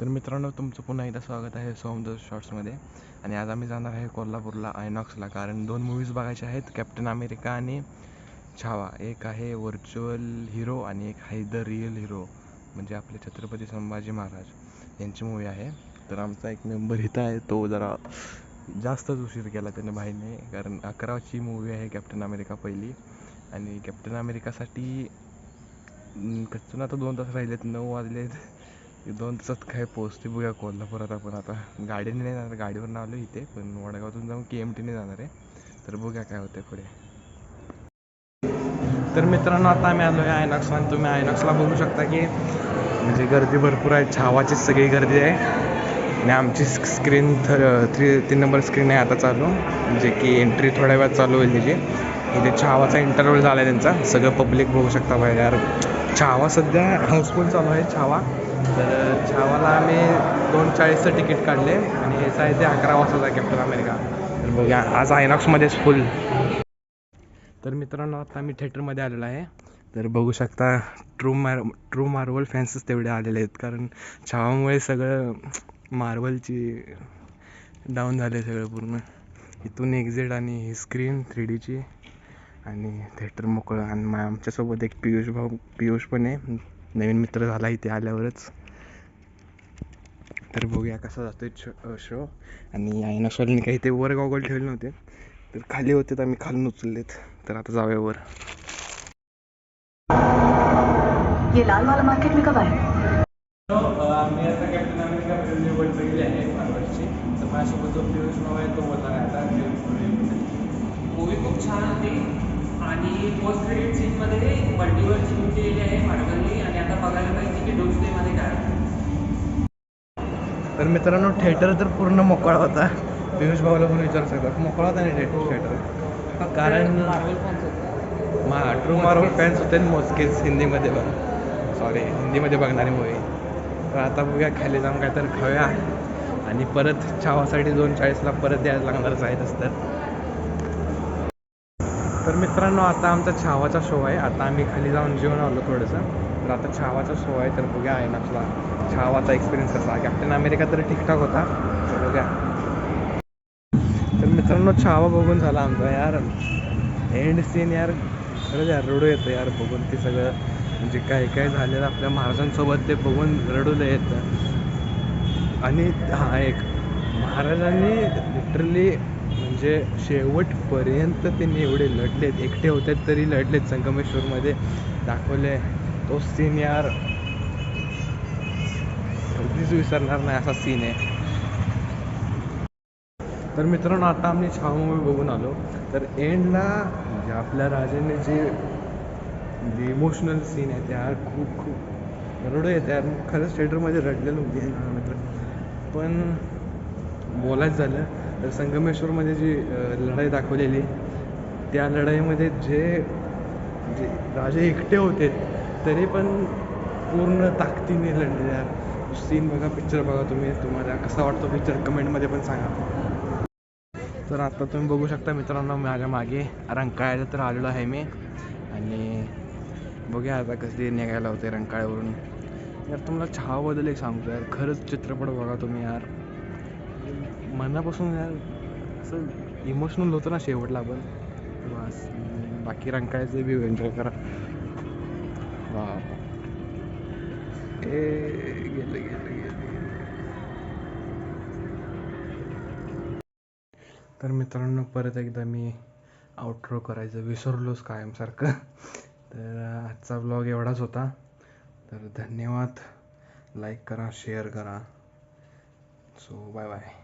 तर मित्रांनो तुमचं पुन्हा एकदा स्वागत आहे सोम द शॉर्ट्समध्ये. आणि आज आम्ही जाणार आहे कोल्हापूरला आयनॉक्सला कारण दोन मूवीज बघायचे आहेत कॅप्टन अमेरिका आणि छावा. एक आहे व्हर्च्युअल हिरो आणि एक आहे द रिअल हिरो म्हणजे आपले छत्रपती संभाजी महाराज यांची मूवी आहे. तर आमचा एक मेंबर इथं आहे तो जरा जास्तच उशीर केला त्याने भाईने कारण अकराची मूवी आहे कॅप्टन अमेरिका पहिली. आणि कॅप्टन अमेरिकासाठी कच्चून आता दोन तास राहिलेत नऊ वाजलेत. दोन तासात काय पोचते बघूया कोल्हापुरात आपण. आता गाडीने नाही जाणार गाडीवरून आलो इथे पण वडगावातून जाऊन के एम टीने जाणार आहे. तर बघूया काय होतं पुढे. तर मित्रांनो आता आम्ही आलो आहे आयनॉक्स आणि तुम्ही आयनॉक्सला बघू शकता की म्हणजे गर्दी भरपूर आहे. छावाचीच सगळी गर्दी आहे. आणि आमची स्क्रीन थ थ्री तीन नंबर स्क्रीन आहे आता चालू. म्हणजे की एंट्री थोड्या वेळात चालू होईल त्याची इथे छावाचा इंटरव्ह्यू झाला आहे त्यांचा. सगळं पब्लिक बघू शकता बाहेर. यार छावा सध्या हाऊसफुल चालू आहे छावा. तर छावाला आम्ही दोन चाळीसचं तिकीट काढले आणि याचं आहे ते अकरा वाजताचा कॅप्टन अमेरिका तर बघा आज आयनॉक्समध्येच फुल तर मित्रांनो आता आम्ही थिएटरमध्ये आलेलो आहे. तर बघू शकता ट्रू मार ट्रू मार्वल फॅन्सच तेवढे आलेले आहेत. कारण छावामुळे सगळं मार्वलची डाऊन झाले सगळं पूर्ण. इथून एक्झिट आणि ही स्क्रीन थ्री डीची आणि थिएटर मोकळं. आणि आमच्यासोबत एक पियुष भाऊ पियुष पण आहे. नवीन मित्र झाला इथे आल्यावरच. तर बघूया कसा जातोय शो शो आणि आयनॉक्सवाल्यांनी काही ते वर गॉगल ठेवले नव्हते. तर खाली होते तर आम्ही खालून उचललेत. तर आता जाऊया वर. ये लाल वाला मार्केट में कब आता कॅप्टन अमेरिका निवड बघितली आहे मार्वलची तर माझ्यासोबत जो पियुष आहे तो बोलणार आहे आता. मूवी खूप छान होती. आणि पोस्ट क्रेडिट सीनमध्ये मल्टीवर्स सुरू केलेली आहे मार्वलनी आणि आता बघायला पाहिजे की डोमस्टेमध्ये काय आहे. तर मित्रांनो थिएटर तर पूर्ण मोकळा होता. पियुष भाऊला पण विचारू शकता मोकळा होता नाही थिएटर कारण मा ट्रू मार्वल फॅन्स होते ना मोजकेच हिंदीमध्ये बघ. सॉरी हिंदीमध्ये बघणारी मूवी तर आता बघूया खाली जाऊन काय तर खाऊया. आणि परत छावासाठी दोन चाळीसला परत यायला लागणारच आहे तसं तर तर मित्रांनो आता आमचा छावाचा शो आहे. आता आम्ही खाली जाऊन जेवण आलो थोडंसं. तर आता छावाचा शो आहे तर बघूया आयनॉक्सला छावाचा एक्सपिरियन्स कसा. कॅप्टन अमेरिका तर ठीकठाक होता तर बघूया. तर मित्रांनो छावा बघून झाला आमचा यार. एंड सीन यार खरंच यार रडू येतं यार बघून ते सगळं. म्हणजे काय काय झालेलं आपल्या महाराजांसोबत ते बघून रडूला येतं. आणि हा एक महाराजांनी लिटरली म्हणजे शेवटपर्यंत त्यांनी एवढे लढलेत. एकटे होते तरी लढलेत संगमेश्वरमध्ये. दाखवले. तो सीन यार कधीच विसरणार नाही असा सीन आहे. तर मित्रांनो आता आम्ही छावा मूवी बघून आलो. तर एंडला म्हणजे आपल्या राजाने जे जे इमोशनल सीन आहे त्या खूप खूप रडू येते यार. खरंच थिएटरमध्ये रडलेलं. होते मित्र. पण बोलायचं झालं. संगमेश्वरमध्ये जी लढाई दाखवलेली त्या लढाईमध्ये जे जे राजे एकटे होते तरी पण पूर्ण ताकदीने लढले यार सीन बघा पिक्चर बघा तुम्ही तुम्हाला कसा वाटतो पिक्चर कमेंटमध्ये पण सांगा. तर आता तुम्ही बघू शकता मित्रांनो माझ्या मागे रंकाळ्याला तर आलेलो आहे मी. आणि बघूया आता कसे निघायला होते रंकाळ्यावरून. यार तुम्हाला चहाबद्दल एक सांगतो यार खरंच चित्रपट बघा तुम्ही यार. मनापासून यार असं इमोशनल होतं ना शेवटला आपण. बस बाकी रंकायचं बी एन्जॉय करा. वा ए गेलं गेलं गेलं. तर मित्रांनो परत एकदा मी आउटरो करायचं विसरलोच कायमसारखं. तर आजचा ब्लॉग एवढाच होता. तर धन्यवाद. लाईक करा शेअर करा. So bye bye